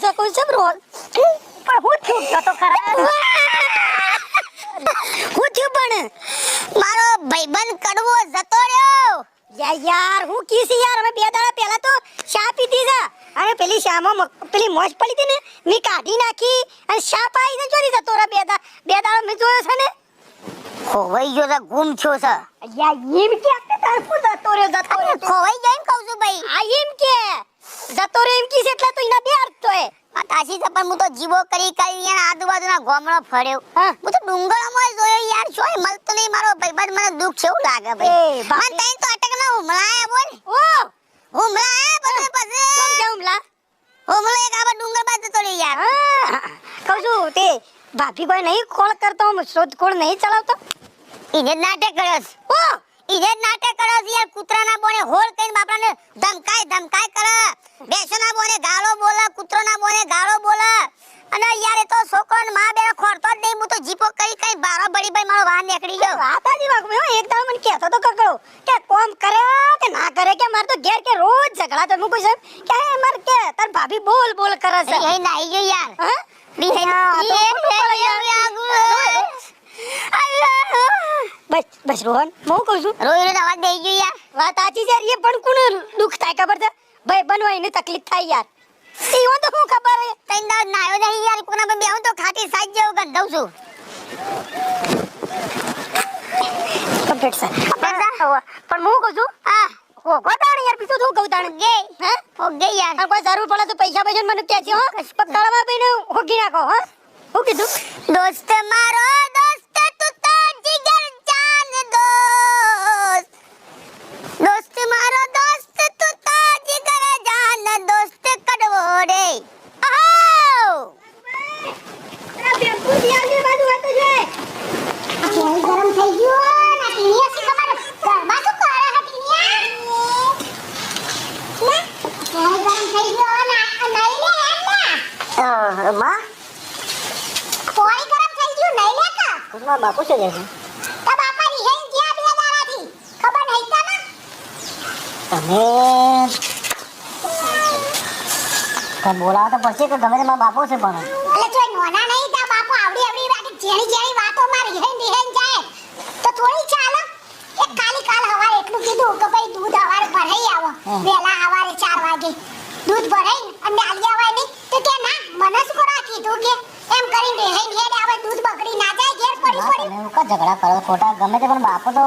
તો ખરા. હું થયું પણ? મારો ભાઈબંધ કડવો જતો રહ્યો. યા યાર હું કીસી યાર? અમે બે દાડા પહેલા તો ચા પીધી છે. અને પેલી શામાં પેલી મોજ પડી હતી ને મેં કાઢી નાખી અને ચા પાઈ ને ચોરી જતો રહ્યા બે દા બે દાડા મેં જોયો છે ને. ખોવાઈ ગયો છે ગુમ થયો છે. યા એમ કે તરફું જતો રહ્યો જતો રહ્યો ખોવાઈ જાય એમ કહું છું ભાઈ. આ એમ કે. જતો રે એમ કીસ એટલે તો ઇના બે આરતો હે આ છે પણ હું તો જીવો કરી કરી યાર આજુબાજુના ગોમણો ફર્યો. હા. તો ડુંગળામાં જોયો યાર જોઈ મળતો નહીં મારો ભાઈબંધ મને દુઃખ છે એવું લાગે ભાઈ. મને તઈ તો અટકના હુમલાયા બોલ. ઓ! હુમલાયા પછી પછી. કેમ કે હુમલા? હુમલો એક આવા ડુંગર બાજુ તો રે યાર. કહું છું તે ભાભી કોઈ નહીં ખોળ કરતો શોધખોળ નહીં ચલાવતો? ઇને નાટક કર્યો ઓ! ઈને જ નાટક કરો છે યાર, કૂતરાના બોને હોળ કઈને બાપરાને ધમકાય ધમકાય કરે. બેસના બોને ગાળો બોલે કૂતરાના બોને ગાળો બોલે અને યાર એ તો છોકરાને માં બે ખોરતો જ નહીં હું તો જીપો કરી કરી બારો બળી ભાઈ મારો વાહ નીકળી ગયો વાત આજી વાગ મેં એક દાડો મને કહેતો તો કકડો કે કોમ કરે કે ના કરે કે માર તો ઘેર કે રોજ ઝઘડા તો હું પૂછું કે હે માર કે તાર ભાભી બોલ બોલ કરે છે એ નાઈ ગયો યાર હા રી આ તો એ ખોટું પડે યાર. બસ બસ રોહન હું કહું છું? રોઈ રોઈ અવાજ દઈ ગયો યાર. વાત સાચી છે એ પણ કોણ દુખ થાય ખબર છે? ભાઈ બનવા એને તકલીફ થાય યાર. ઈવો તો હું ખબર હે તઈ દા નાયો નહીં યાર કોના પર બેહું તો ખાટી સાજ જેવું ગંધવ છું. કમ્પ્લીટ સર પણ હું કહું છું હા. ઓ ગોતાણ યાર બીજું શું કહું તાણ ગે હે ઓ ગે યાર કોઈ જરૂર પડે તો પૈસા પૈસા મને કહેજો હો. પકડવા પીને હોગી નાખો હો. હું કીધું? દોસ્ત મારો દોસ્ત ગયું નહીં લે કા કુસમાં બાપુ છે છે તા બાપા ની હેન જ્યાં બે દાડાથી? ખબર નહીં તમે કઈ બોલાવા તો પડશે કે ગમે તે મારા બાપો છે પણ. એટલે જોઈ નોના નહીં તા બાપો આવડી આવડી વાગે જેણી જેણી વાતો માં રિહેન રિહેન જાય તો થોડી ચાલે. એ કાલી કાલ હવારે એટલું કીધું કે ભાઈ દૂધ હવારે ભરાઈ આવો. વેલા હવારે 4 વાગે દૂધ ભરાઈ અને આલી આવાય નહીં તો કે ના મને શું કરા કીધું કે. એમ કરીને રિહેન હેડ આવે દૂધ બગડી ના જાય ઘેર પડી પડી. તમે એવું કા ઝઘડા કરો ખોટા ગમે તે પણ બાપો તો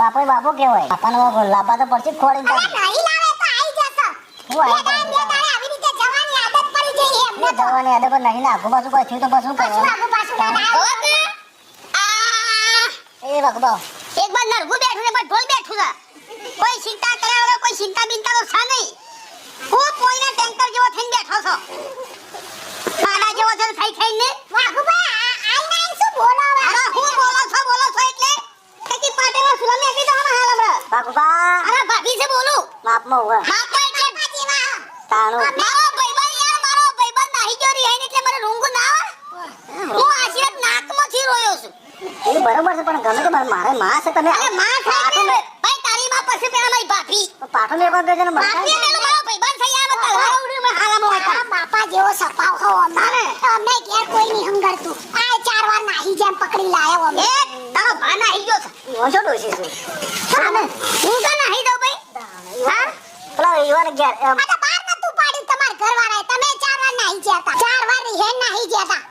બાપોય બાપો કેવાય બાપાનો લાભા તો પડશે ખોડી નહીં લાવે તો આઈ જશે. હું આવી રીતે જવાની આદત પડી જઈ છે એમને તો જવાની આદત પર નહીં આગુ પાછું કોઈ થયું તો પછી પાછું? આગુ પાછું ના આવે. એ વખબા એક બાર નરગું બેઠું ને બાર ઢોલ બેઠું ના કોઈ ચિંતા કર્યા વગર કોઈ ચિંતા બિંતા તો છે નહીં. હું કોઈના ટેન્કર જેવો થઈને બેઠો છો? મારા જેવો છે થઈ થઈને વાઘુબા આઈ નાઈ શું બોલો હવે? અરે હું બોલો છો બોલો છો એટલે? કે પાટેમાં સુલા મેકી દો હાલ હમણાં. બાપા અરે ભાભી છે બોલું. માપમાં ઊભા. માફ એટલે તાણું મારો ભાઈબંધ યાર મારો ભાઈબંધ નાહી ગયો રિહાઈને એટલે મને રૂંગું ના આવે હું આશીર્વાદ નાકમાંથી રોયો છું એ બરોબર છે પણ ગમે તો મારે માં છે તમે અરે માં ને ભાઈ તારી માં પછી પેલા મારી ભાભી. ને પણ દેજો ને ભાભી પેલો મારો ભાઈબંધ થઈ આવે તલવાર ઉડી મે હાલામાં હોય તારા બાપા જેવો સપાવ હો અમારે અમે ઘેર કોઈ નહીં હંગરતું આ ચાર વાર નાહી જેમ પકડી લાયો અમે. એ તારો ભા નાહી ગયો છે. છો ડોશી છે સામે હું તો નાહી દઉં ભાઈ. હા? પેલા ઈવન ઘેર આ તો તમાર ઘરવાળાએ. તમે ચાર વાર નાહી ગયા હતા. ચાર વાર રિહેન નાહી ગયા હતા.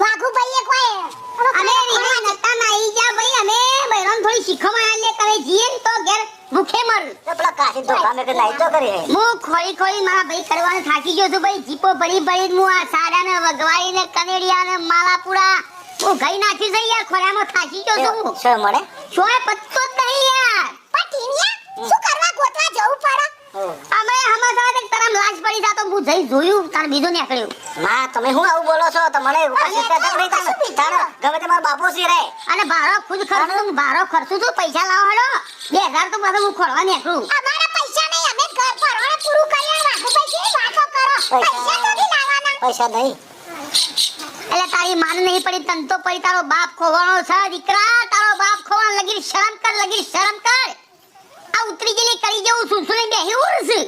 વાઘુભાઈએ કોઈ અમે રિહેન નતા નાહી જા ભાઈ અમે બૈરોન થોડી શીખવામાં આલે કરે જીએ ને તો ઘેર ભૂખે મર. પેલા કાશી ધોકા મેં નાઈ તો કરી હે ખોઈ ખોઈ મારા ભાઈ કરવાનું થાકી ગયો છું ભાઈ. જીપો ભરી ભરી હું આ સાડાને વગવાઈને કનેડિયાને માલાપુરા હું ગઈ નાખી છે યાર ખોરામાં થાકી ગયો છું શું મળે? શું પત્તો જ નહીં યાર. પટીનિયા શું કરવા ગોતવા જવું પડે? અમે હમણાં સાથે તરમ લાજ પડી જા તો હું જઈ જોયું તાર બીજો નીકળ્યું. માં તમે હું આવું બોલો છો? તમને કશી કહેતા નહીં કશું તમે. પીધું તાણે ગમે તે મારા બાપુ છે રે. અને ભાડો ખુદ ખર્ચું ભાડો ખર્ચું તું પૈસા લાવો હડો. બે હજાર તો પાછું હું ખોળવા નીકળું. અમારા પૈસા નહીં અમે ઘર ભરવાને પૂરું કરી વાગુ પૈસા વાતો કરો? પૈસા- તો નહીં લાવવાના? પૈસા નહીં. એટલે તારી માન નહીં પડી તન તો પડી તારો બાપ ખોવાનો છે દીકરા. તારો બાપ ખોવાનો લગી શરમ કર લગી શરમ કર. ઉતરી ગયેલી કરી જેવું સુસુલી બેહી ઉડશે?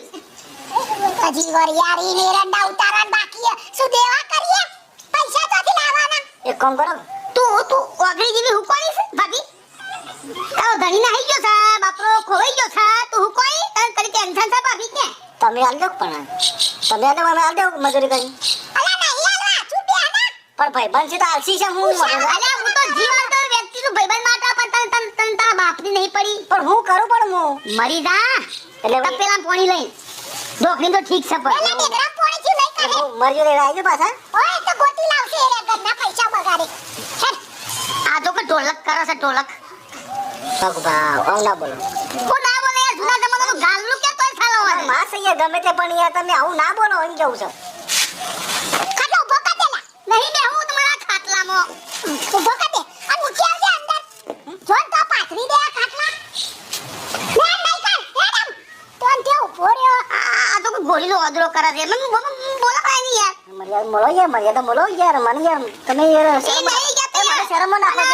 હજી વરિયારી ને રંડા ઉતારા બાકી શું દેવા કરીએ? પૈસા તો લાવવાના? એક કામ કરો. તું તું ઓગળી જેવી હુકોણી છે? ભાભી? તારો ધણી નાહી ગયો છે બાપરો ખોવાઈ ગયો છે. તું હુકોણી તને કરી ટેન્શન છે ભાભી કે? તમે હાલ દો પણ તમે હાલ દો અમે હાલ દો મજૂરી કરી. અલા નહીં છું બે આના પણ ભાઈ બનશે તો આલસી છે હું અલા હું તો જીવન તો વ્યક્તિ છું ભાઈબંધ પણ તન તન તન તારા બાપની નહીં પડી. પણ હું કરું પણ હું? મરી જા. એટલે તબ પેલા પોણી લઈ. ડોકની તો ઠીક છે પણ. પેલા ટેકરા પોણી થી લઈ કાઢે મરજો લઈને આવી પાછા? ઓય તો ગોતી લાવશે એરે ઘરના પૈસા બગાડે. આ તો કે ઢોલક કરે છે ઢોલક. ભગવાન આવું ના બોલો. ઓ ના બોલે યાર જૂના જમાનાનું ગાલનું કે તોય ખાલો વાળે માં સૈયા ગમે તે પણ યાર તમે આવું ના બોલો એમ કેવું છે? ખાટો ઊભો કર દેલા નહીં બે હું તમારા ખાટલામાં. ઊભો દે આ મૂકી આવજે જોન તો પાથરી દે આ ખાટલા. ના નહીં કર તો તે ઊભો રહ્યો. આ આ તો કોઈ ગોળીનો અદરો કરે છે. મને બોલો કાઈ નહીં યાર. મર્યાદા બોલો યાર મર્યાદા બોલો યાર મને યાર. તમે યાર એ તે યાર. શરમ ના છો.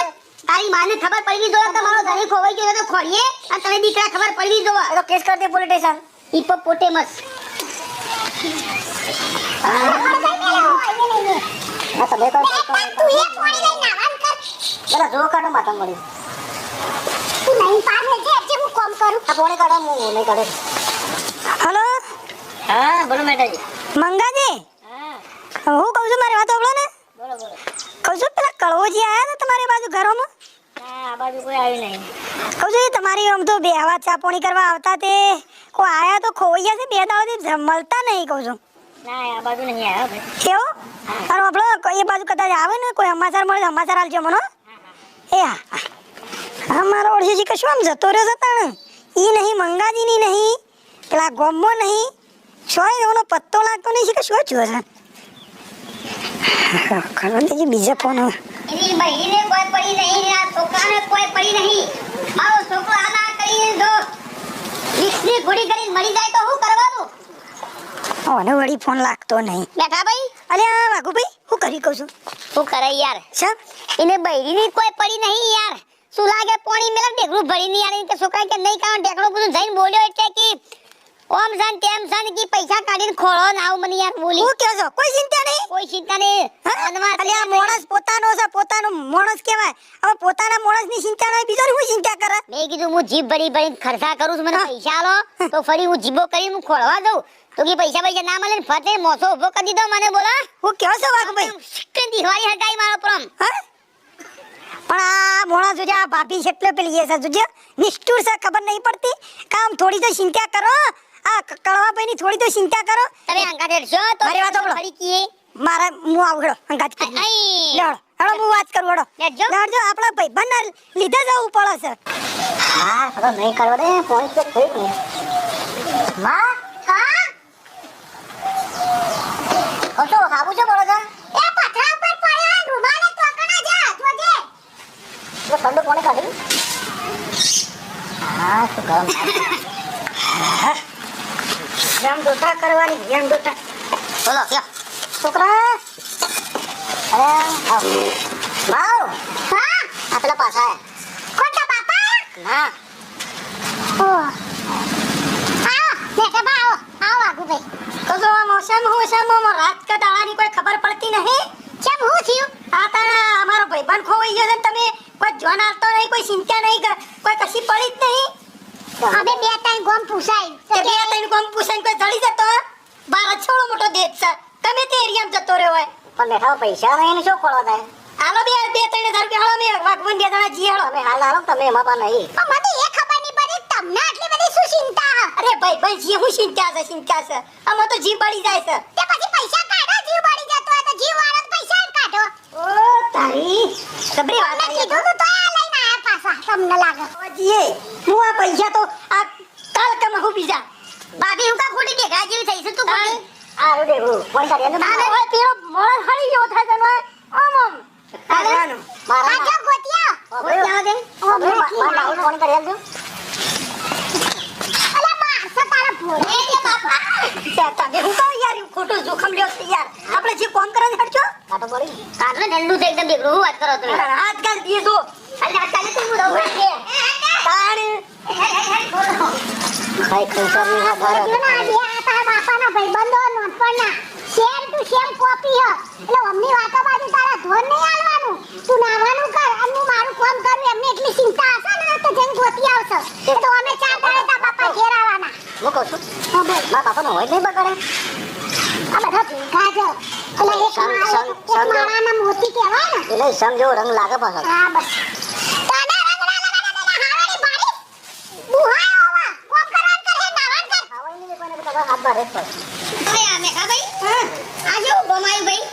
તારી માને ખબર પડી જોઈએ તમારો ધણી ખોવાઈ ગયો તો ખોરીએ અને તમે દીકરા ખબર પડી એ તો કેસ કરી દે પોલીસ સ્ટેશન હિપોપોટેમસ હા તમે કહો લઈને કહો કર. બરા જો કાઢો માથા મળી આ પોણી કાઢો હું નહીં કાઢે. હલો? હા બોલો મેડાજી મંગાજી? હા. હું કહું છું મારી વાત સાંભળો ને. બોલો બોલો. કહું છું પેલા કળવોજી આવ્યા ને તમારી બાજુ ઘરોમાં? ના આ બાજુ કોઈ આવ્યું નહીં. કહું છું તમારી આમ તો બે આવા ચાપોણી કરવા આવતા તે. કોઈ આયા તો ખોવાઈ ગયા છે બે દાડાથી મળતા નહીં કહું છું. ના આ બાજુ નહીં આવ્યા ભાઈ. કેવું? અને આપણો એ બાજુ કદાચ આવે ને કોઈ અમાસાર મળે અમાસાર આલજો મને એ હા. હા મારો ઓળખી કે શું આમ જતો રહ્યો જતા એ ઈ નહીં મંગાજીની નહીં પેલા ગોમો નહીં. છોય એનો પત્તો લાગતો નહીં છે કે શું થયું છે ખરો દેજી બીજા ફોન એની બહેરીને કોઈ પડી નહીં ને આ છોકરાને કોઈ પડી નહીં. મારો છોકરો આના કરી કરીને જો વિક્ષની ઘોડી કરીને મરી જાય તો શું કરવાનું? ઓને વળી ફોન લાગતો નહીં. બેઠા ભાઈ? અલે આ વાઘુભાઈ હું કરી કહું છું? શું કરે યાર? સર એને બહેરીની કોઈ પડી નહીં યાર. શું લાગે? પોણી મેલા ઢેકડું ભરી ની આની કે છોકરા કે નહીં કારણ ઢેકડું બધું જઈને બોલ્યો એટલે કે ઓમ સાન તેમ સાન કે પૈસા કાઢીને ખોળો ના આવ મને યાર બોલી. હું કહો છો? કોઈ ચિંતા નહીં? કોઈ ચિંતા નહીં. હા? મનમાં આ માણસ પોતાનો છે પોતાનો માણસ કહેવાય. હવે પોતાના માણસની ચિંતા નહીં બીજો હું ચિંતા કરે? મેં કીધું હું જીભ ભરી ભરી ખર્ચા કરું છું મને પૈસા આલો તો ફરી હું જીભો કરી હું ખોળવા દઉં તો કે પૈસા પૈસા ના મળે ને ફતે મોસો ઊભો કરી દીધો મને બોલા. હું કહો છો વાઘુભાઈ? કે દિવાળી હટાઈ મારો પ્રમ. હા? પણ આ મોણા જોજે આ ભાભી છે એટલે પેલી છે જોજે. નિષ્ઠુર છે ખબર નહીં પડતી. કામ થોડી તો ચિંતા કરો. આ કડવા ભાઈ ની થોડી તો ચિંતા કરો. તમે અંગા દેડશો તો મારી વાત સાંભળો. ફરી કી મારા હું આવડો અંગાત કરી આઈ. હળો હેડો હું વાત કરું હેડો. લડજો લેવડજો આપણા ભાઈબંધના લીધે જવું પડે છે. હા હવે નહીં કરવા દે ફોન તો થઈ ગઈ માં? હા? ખોટો ખાવું છે બોલો છો એ પથરા ઉપર પડ્યો રૂમાલે તોકણા જા જોજે કાઢી હા શું કામ જેમ દોટા કરવાની જેમ દોટા બોલો ક્યાં છોકરા અરે આવ માવ હા આ પેલા પાછા કોટા પાપા ના ઓ આવો બેઠા બાઓ આવો આગુ ભાઈ તો જો આ મોસમ હું છે મોમાં રાત કે દાવાની કોઈ ખબર પડતી નહીં કેમ હું થયું આ તારા અમારો ભાઈબંધ ખોવાઈ ગયો છે ને તમે જોન આવતો નહીં કોઈ ચિંતા નહીં કોઈ કશી પડી જ નહીં. હવે બે ત્રણ ગોમ પૂછાય બે ત્રણ ગોમ પૂછાય કોઈ જડી જતો? બાર છોડો મોટો દેશ છે. તમે તે એરિયામાં જતો રહ્યો હોય. પણ બેઠા પૈસા નહીં શું ખોળવા થાય હાલો બે બે ત્રણ હજાર રૂપિયા હાલો મેં વાઘવન બે જણા જી હાલો. અમે હાલ હાલો તમે એમાં પણ નહીં. મને એ ખબર નહીં પડી તમને આટલી બધી શું ચિંતા અરે ભાઈ ભાઈ જી હું ચિંતા છે ચિંતા છે. આમાં તો જી બળી જાય છે. તે પછી પૈસા કાઢો જીવ બળી જતો હોય તો જીવ વાળો પૈસા કાઢો. ઓ તારી. સબરી વાત કીધું પાછા ન લાગે. જીએ હું આ પૈસા તો આ કાલ કમ હું બીજા. ભાભી હું કા ખોટી દેખા જેવી થઈ છે. તું ખોટી? આરો દેવું ફોન કરી એને તારે- ઓય પીરો મોર હળી ગયો થાય તને ઓમ ઓમ. તારે- મારા આ જો ગોતિયા? ગોતિયા દે ઓ મારા ફોન કરી આલજો અલા મારસો તારા ભોળે કે બાપા? તમે હું કહું યાર ખોટું જોખમ લ્યો છે યાર? આપણે જે કોમ કરે હટજો કાટો પડી કાટલે નેલ્લું એકદમ બેગડું. હું વાત કરો તમે? હાથ કાઢ તું છે તાણની હા બાર ના તારા બાપાના ભાઈબંધો નોટપણના શેર તું શેમ કોપી હ એટલે અમની વાતો બાજુ તારા ધોન નહીં આલવાનું તું નાવાનું કર અને મારું કામ કરું એમને એટલી ચિંતા હશે ને તો જઈને ગોતી આવશે તો અમે ચાર તારા બાપા ઘેર આવવાના હું કહું છું હા બોલ મારા બાપાનો હોય નહીં બગડે આ બધા ભેગા છે એટલે એક સમજો. માળાના મોતી કહેવાય ને. એટલે સમ રંગ લાગે પાછો હા બસ તાના રંગ ના લગા દે હારાની બારી બુહાય ઓવા કોમ કરાન કર હે નાવાન કર ખાવાય નહીં કોઈને ઓય આમે ખા ભાઈ? આ જો ગમાયું ભાઈ.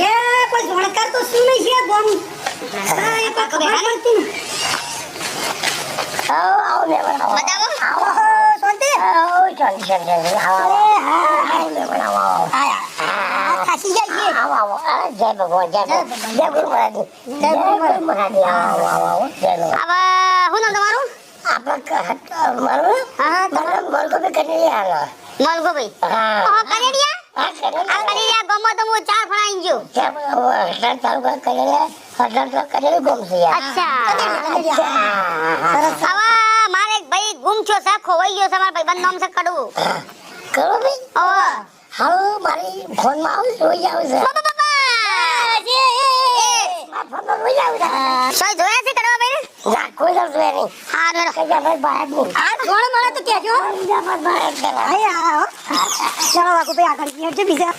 એ કોઈ જાણકાર તો શું નહીં છે ગોમ હા એ કોઈ ખબર આવો આવો મહેમાન આવો. બતાવો. આવો. શાંતિ. આવો શાંતિ શાંતિ આવો હા આવો મહેમાન આવો આયા ખાસી જાય આવો આવો. જય ભગવાન જય ભગવાન. જય ગુરુ મહારાજ. જય ગુરુ મહારાજ. આવો આવો આવો. જય હવે શું નામ તમારું? આપણે મારું હા મારું મારું કોઈ કરી આલો મલગો ભાઈ હા. ઓહો હા કરે ગમો તો હું ચાર ફળાઈ ગયો. હટાર તાલુકા કરેલે હટાર તો કરેલું ગમ છે અચ્છા. હવે મારે એક ભાઈ ગુમ થયો સાખો ખોવાઈ ગયો છે મારા ભાઈ નામ છે કડુ કરો ભાઈ. ઓહો. હાલો મારી ફોનમાં આવું રોજ આવે છે. બાબા બાબા સોય જોયા છે કડવા ભાઈ ના કોઈ જોયા નહીં. હા નો કઈ જાય બહાર નહીં આ જોણ મળે તો કહેજો. આયા આવો ચલો વાકુ ભાઈ આગળ જજો બીજા.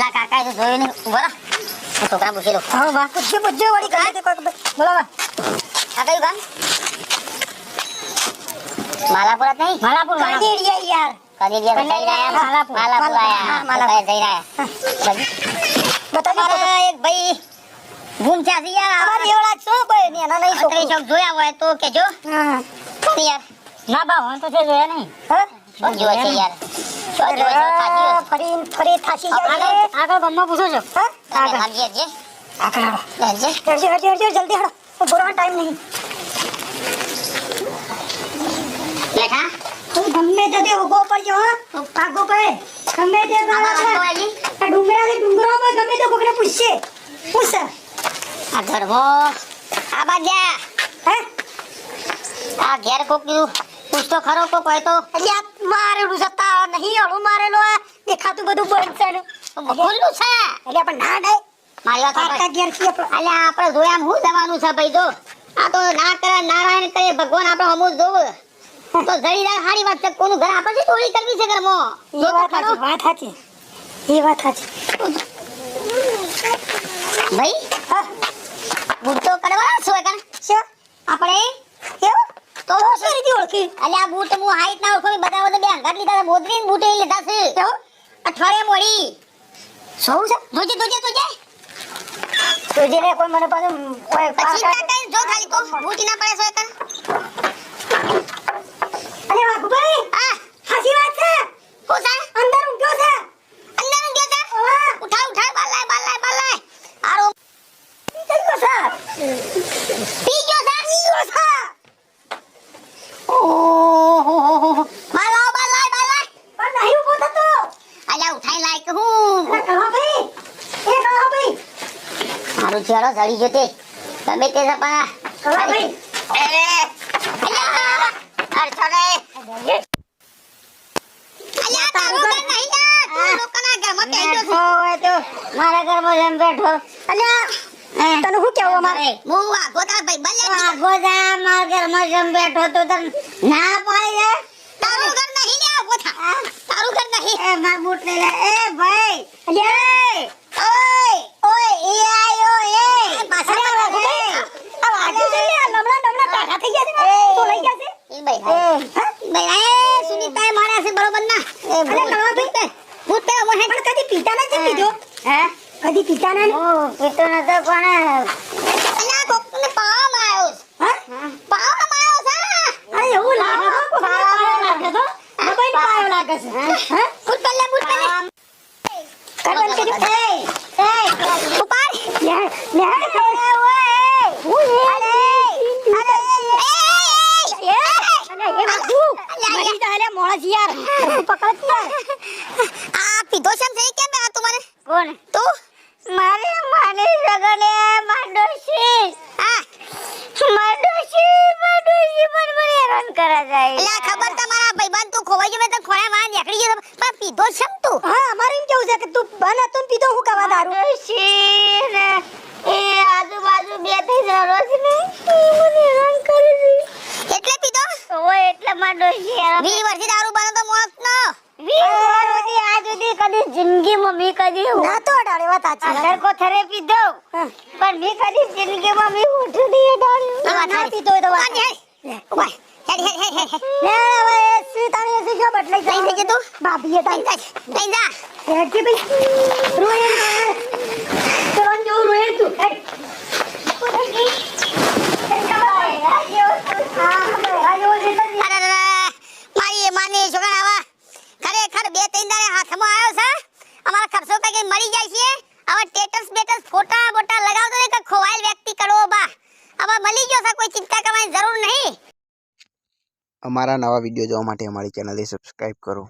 લા કાકા તો જોયું નહીં. રહો. છોકરા પૂછી હા છે બજો વળી કરે તે કોઈ બોલો વા આ કયું ગામ? માલાપુર જ નહીં? માલાપુર કાંદેડિયા યાર. કનેડિયા તો જઈ રહ્યા માલાપુર. માલાપુર. આયા માલાપુર. જઈ રહ્યા. એક ભાઈ ગુમ થયા છે યાર? અમારી એવડા છો કોઈ ને એના નહીં અત્યારે છોકરી. શોખ જોયા હોય તો કેજો હા. કોણ યાર ના બા હું તો છે જોયા નહીં. હા? શોખ જોવે છે યાર? શોખ જોવે છે? સાચી વાત. ફરી ફરી થાસી જાય આગળ- આગળ ગમમાં પૂછો છો? હા? તમે આગળ. ભાગી હટજે. આગળ હાલો. હટજે. હટજો હટજો હટજો જલ્દી હાલો. બોલવાનો ટાઈમ નહીં. બેઠા? તું ગમે તે તે ઊભો પડજો હા. ભાગો પડે. ગમે તે આમાં ગાળા રસ્તો છે. આલી. આ ડુંગરાથી ડુંગરોમાં ગમે તે કોકને પૂછશે. પૂછ આ ઘરમાં આ બાજ્યા હે? આ ઘેર કોક પૂછતો ખરો કોક હોય તો. અલ્યા મારેલું છે તાળ નહીં હળું મારેલો આ દેખાતું બધું બંધ છે ખુલ્લું છે. એટલે પણ ના ડાય. મારી વાત કાકા ઘેર છીએ આપણે. આપણે જોયા આમ શું જવાનું છે ભાઈ જો. આ તો ના કરે નારાયણ કરે ભગવાન આપણે હમું જોવું. તો જડીદાર હારી વાત છે. કોનું ઘર? આપણે ચોરી કરવી છે ઘરમાં? એ વાત સાચી વાત સાચી. એ વાત સાચી. ભાઈ હા બૂટ તો કરવાના છો કાન શું આપણે એવું તો તો રીતે આ બૂટ હું હાઈટ ના ઓળખો બધા બધા બે હંગાત લીધા છે બૂટ એ લીધા છે. તો અઠવાડિયા મોડી. સૌ છે? જોજે જોજે જોજે જોજે જેને કોઈ મને પાછું કોઈ પછી પાછા- કઈ જો ખાલી કો બૂટ ના પડે છે કાન અરે વાઘુભાઈ આ સાચી વાત છે? હું સા અંદર ઊંઘ્યો છે? અંદરનું છે? ઉઠા ઉઠા ઉઠાવ બાર લાય બાર લાય બાર લાય. આરો. નીકળી ગયો છે? પી ગયો છે ઈ ગયો છે ઓહો બાર લાવ બાર લાય બાર લાય પણ નહીં ઊભો થતો અલ્યા ઉઠાઈ લાય કે હું અરે કળાભાઈ એ કળાભાઈ મારું ચહેરો જડી ગયો તે ગમે તે છે પણ કળાભાઈ એ અલ્યા અરછો રે અલ્યા તારું ઘર નહીં જા તું. લોકોના ઘરમાં બેઠો છે. હોય તો મારા ઘરમાં જેમ બેઠો. અલ્યા તને શું કેવું મારે હું વાઘો ભાઈ વાઘો જા મારા ઘરમાં જેમ બેઠો તો તને ના પાડે તારું ઘર નહીં ને થા તારું ઘર નહીં. એ માર બૂટ લઈ લે. એ ભાઈ. અલ્યા. ને, ને, ના. કદી પીતા કદી પીતા નતો પણ અલ્યા કોકને પાવામાં આવ્યો હા? છે અરે એવું લાગે તો લાગે લાગે છે. હા? પણ તમારા ભાઈબંધ તું ખોવાઈ ગયો તો ખોળા વાન નીકળી ગયો પણ પીધો છમ તું હા અમારે એમ કેવું છે કે તું બન હતો પીધો હું કવા દારૂ શીર એ આજુબાજુ બે થઈ રોજ ને મને રંગ કરી દી એટલે પીધો ઓ એટલે મારો શેર 20 વર્ષથી દારૂ બનો તો મોત ન 20 વર્ષથી આજ સુધી કદી જિંદગીમાં મી કદી ના તો અડાડે વાત આચી અગર કો થરે પીધો પણ મી કદી જિંદગીમાં મી ઉઠું નહીં અડાડ્યું ના પીધો તો વાત લે હેડ હેડ હેડ હેડ લે ક્યાં બદલાઈ લઈ જાય જજે તું. ભાભીએ તાઈ જા, લઈ જા. હેડ કે ભાઈ. રોયન ચલન જો રોયન તું હેડ. અરે, અરે, અરે. મારી માની છોકરા આવા ખરેખર બે ત્રણ દાડે હાથમાં આવ્યો છે? અમારા ખર્ચો કઈ મરી જાય છે? આવા ટેટસ બેટસ ફોટા બોટા લગાવતો ને કે ખોવાયેલ વ્યક્તિ કરો બા? હવે મળી ગયો છે કોઈ ચિંતા કરવાની જરૂર નહીં. અમારા નવા વીડિયો જોવા માટે અમારી ચેનલને સબસ્ક્રાઈબ કરો.